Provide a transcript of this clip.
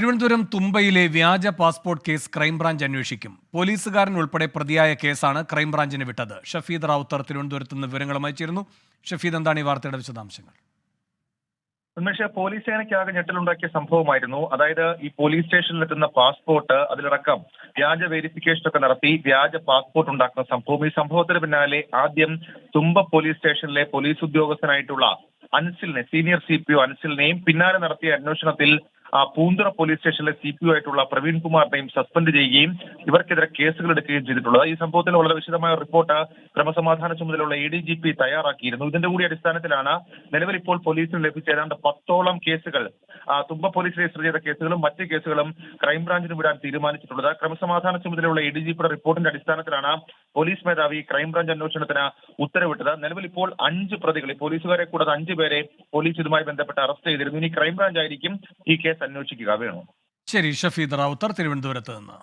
തിരുവനന്തപുരം തുമ്പയിലെ വ്യാജ passport case crime branch അന്വേഷിക്കും. പോലീസുകാരൻ ഉൾപ്പെടെ പ്രതിയായ കേസാണ് ക്രൈംബ്രാഞ്ചിന് വിട്ടത്. ഷഫീദ് റാവുത്തർ തിരുവനന്തപുരത്ത് നിന്ന് വിവരങ്ങളുമായി ചേരുന്നു ഷഫീദ് എന്താണ് ഈ വാർത്തയുടെ വിശദാംശങ്ങൾ? ഉന്മേഷ പോലീസ് സേനയ്ക്കാകെ ഞെട്ടലുണ്ടാക്കിയ സംഭവമായിരുന്നു. അതായത് ഈ പോലീസ് സ്റ്റേഷനിൽ സ്റ്റേഷനിലെത്തുന്ന പാസ്പോർട്ട് അതിലടക്കം വ്യാജ വെരിഫിക്കേഷൻ ഒക്കെ നടത്തി വ്യാജ പാസ്പോർട്ട് ഉണ്ടാക്കുന്ന സംഭവം. ഈ സംഭവത്തിന് പിന്നാലെ ആദ്യം തുമ്പ പോലീസ് സ്റ്റേഷനിലെ പോലീസ് ഉദ്യോഗസ്ഥനായിട്ടുള്ള അൻസിലിനെ സീനിയർ സി പി ഒ അൻസിലിനെയും പിന്നാലെ നടത്തിയ അന്വേഷണത്തിൽ പൂന്തുറ പോലീസ് സ്റ്റേഷനിലെ സി പി ആയിട്ടുള്ള പ്രവീൺ കുമാറിനെയും സസ്പെൻഡ് ചെയ്യുകയും ഇവർക്കെതിരെ കേസുകൾ എടുക്കുകയും ചെയ്തിട്ടുള്ളത്. ഈ സംഭവത്തിൽ വളരെ വിശദമായ റിപ്പോർട്ട് ക്രമസമാധാന ചുമതലയുള്ള എ ഡി ജി പി തയ്യാറാക്കിയിരുന്നു. ഇതിന്റെ കൂടി അടിസ്ഥാനത്തിലാണ് നിലവിൽ ഇപ്പോൾ പോലീസിന് ലഭിച്ച ഏതാണ്ട് പത്തോളം കേസുകൾ തുമ്പ പോലീസ് രജിസ്റ്റർ ചെയ്ത കേസുകളും മറ്റ് കേസുകളും ക്രൈംബ്രാഞ്ചിന് വിടാൻ തീരുമാനിച്ചിട്ടുള്ളത്. ക്രമസമാധാന ചുമതലയുള്ള എ ഡി ജി പിയുടെ റിപ്പോർട്ടിന്റെ അടിസ്ഥാനത്തിലാണ് പോലീസ് മേധാവി ക്രൈംബ്രാഞ്ച് അന്വേഷണത്തിന് ഉത്തരവിട്ടത്. നിലവിൽ ഇപ്പോൾ അഞ്ച് പ്രതികൾ പോലീസുകാരെ കൂടാതെ അഞ്ച് പേരെ പോലീസ് ഇതുമായി ബന്ധപ്പെട്ട് അറസ്റ്റ് ചെയ്തിരുന്നു. ഇനി ക്രൈംബ്രാഞ്ച് ആയിരിക്കും ഈ കേസ് അന്വേഷിക്കുക. വേണോ? ശരി ഷഫീദ് റാവുത്തർ തിരുവനന്തപുരത്ത് നിന്ന്.